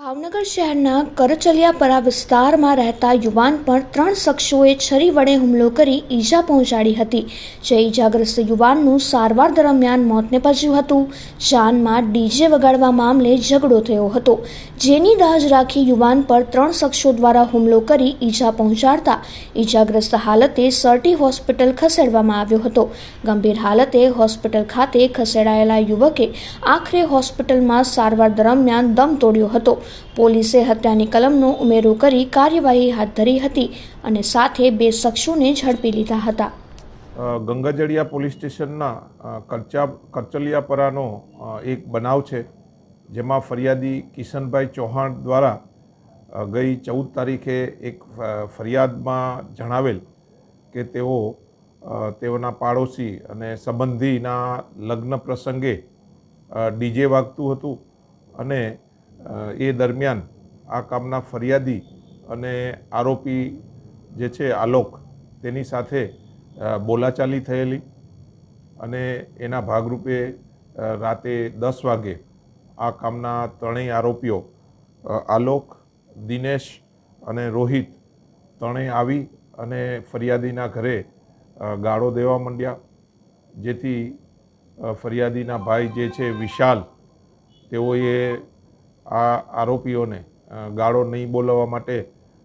ભાવનગર શહેરના કરચલિયાપરા વિસ્તારમાં રહેતા યુવાન પર ત્રણ શખ્સોએ છરી વડે હુમલો કરી ઈજા પહોંચાડી હતી. જે ઈજાગ્રસ્ત યુવાનનું સારવાર દરમિયાન મોત નીપજ્યું હતું. જાનમાં ડીજે વગાડવા મામલે ઝઘડો થયો હતો. જેની દાજ રાખી યુવાન પર ત્રણ શખ્સો દ્વારા હુમલો કરી ઈજા પહોંચાડતા ઈજાગ્રસ્ત હાલતે સરટી હોસ્પિટલ ખસેડવામાં આવ્યો હતો. ગંભીર હાલતે હોસ્પિટલ ખાતે ખસેડાયેલા યુવકે આખરે હોસ્પિટલમાં સારવાર દરમિયાન દમ તોડ્યો હતો. પોલીસે હત્યાની કલમનો ઉમેરો કરી કાર્યવાહી હાથ ધરી હતી અને સાથે બે શખ્સોને ઝડપી લીધા હતા. ગંગાજળિયા પોલીસ સ્ટેશનના કરચા, કરચલિયાપરાનો એક બનાવ છે, જેમાં ફરિયાદી કિશનભાઈ ચૌહાણ દ્વારા ગઈ ચૌદ તારીખે એક ફરિયાદમાં જણાવેલ કે તેઓ તેઓના પાડોશી અને સંબંધીના લગ્ન પ્રસંગે ડીજે વાગતું હતું અને એ દરમિયાન આ કામના ફરિયાદી અને આરોપી જે છે, આલોક, તેની સાથે બોલાચાલી થયેલી અને એના ભાગરૂપે રાતે દસ વાગે આ કામના ત્રણેય આરોપીઓ આલોક, દિનેશ અને રોહિત ત્રણેય આવી અને ફરિયાદીના ઘરે ગાળો દેવા માંડ્યા. જેથી ફરિયાદીના ભાઈ જે છે, વિશાલ, તેઓએ આ આરોપીઓને ગાળો નહીં બોલાવવા માટે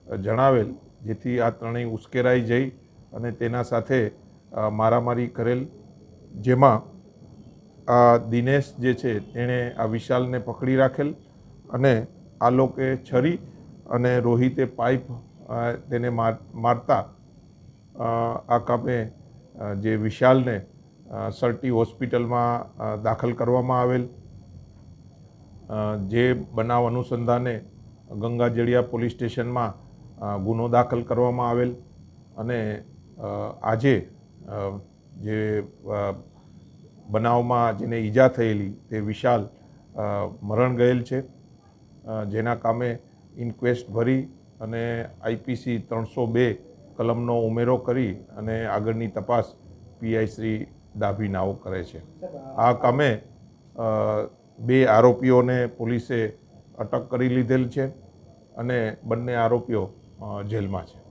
જણાવેલ, જેથી આ ત્રણેય ઉશ્કેરાઈ જઈ અને તેના સાથે મારામારી કરેલ, જેમાં, આ દિનેશ જે છે, તેણે આ વિશાલને પકડી રાખેલ અને આ લોકે છરી અને રોહિતે પાઇપ તેને માર, મારતા આ કામે જે વિશાલને સર્ટી હોસ્પિટલમાં દાખલ કરવામાં આવેલ જે બનાવ અનુસંધાને ગંગાજળિયા પોલીસ સ્ટેશનમાં ગુનો દાખલ કરવામાં આવેલ અને આજે જે બનાવમાં જેને ઈજા થયેલી તે વિશાલ મરણ ગયેલ છે. જેના કામે ઇન્ક્વેસ્ટ ભરી અને આઈપીસી ત્રણસો બે કલમનો ઉમેરો કરી અને આગળની તપાસ પીઆઈ શ્રી ડાભી નાઓ કરે છે. આ કામે બે આરોપીઓને પોલીસે અટક કરી લીધેલ છે અને બંને આરોપીઓ જેલમાં છે.